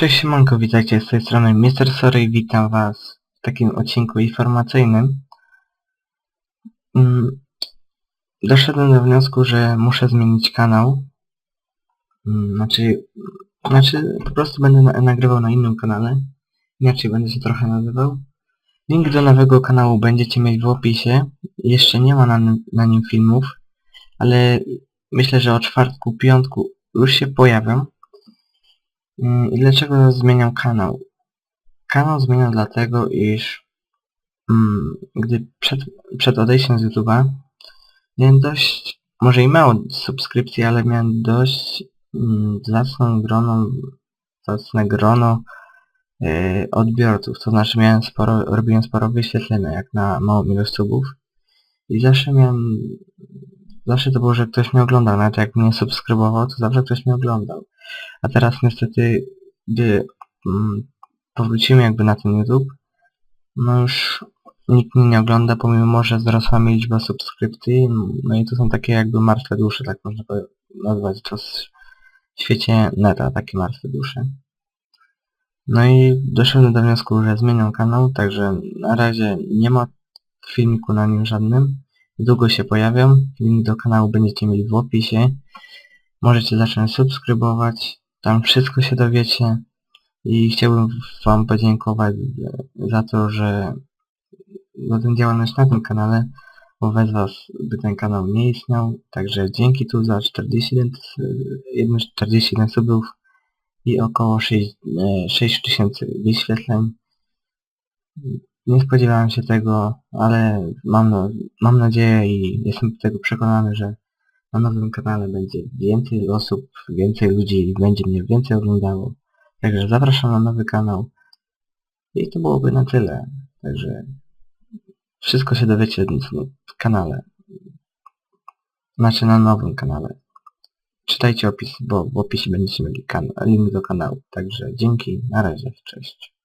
Cześć siemanko, witajcie z tej strony Mr. Sorry, witam was w takim odcinku informacyjnym. Mm, Doszedłem do wniosku, że muszę zmienić kanał. Mm, Znaczy, znaczy po prostu będę na, nagrywał na innym kanale. Inaczej będę się trochę nazywał. Link do nowego kanału będziecie mieć w opisie. Jeszcze nie ma na, na nim filmów, ale myślę, że o czwartku, piątku już się pojawią. Mm, I dlaczego zmieniam kanał? Kanał zmieniam dlatego, iż mm, gdy przed, przed odejściem z YouTube'a miałem dość, może i mało subskrypcji, ale miałem dość mm, zacną grono, zacne grono yy, odbiorców, to znaczy miałem sporo, robiłem sporo wyświetlenia jak na małą ilość subów i zawsze miałem, zawsze to było, że ktoś mnie oglądał, nawet jak mnie subskrybował, to zawsze ktoś mnie oglądał. A teraz niestety, gdy mm, powrócimy jakby na ten YouTube, no już nikt mnie nie ogląda, pomimo że wzrosła mi liczba subskrypcji, no i to są takie jakby martwe dusze, tak można nazwać to w świecie neta, takie martwe dusze. No i doszedłem do wniosku, że zmieniam kanał, także na razie nie ma filmiku na nim żadnym. Długo się pojawią, link do kanału będziecie mieli w opisie. Możecie zacząć subskrybować, tam wszystko się dowiecie i chciałbym wam podziękować za to, że za tę działalność na tym kanale, bo bez was by ten kanał nie istniał, także dzięki tu za 41, s- jedno- 41 subów i około 6, e, 6 tysięcy wyświetleń. Nie spodziewałem się tego, ale mam, mam nadzieję i jestem do tego przekonany, że na nowym kanale będzie więcej osób, więcej ludzi, będzie mnie więcej oglądało. Także zapraszam na nowy kanał. I to byłoby na tyle. Także wszystko się dowiecie w kanale. Znaczy na nowym kanale. Czytajcie opis, bo w opisie będziecie mieli link do kanału. Także dzięki, na razie, cześć.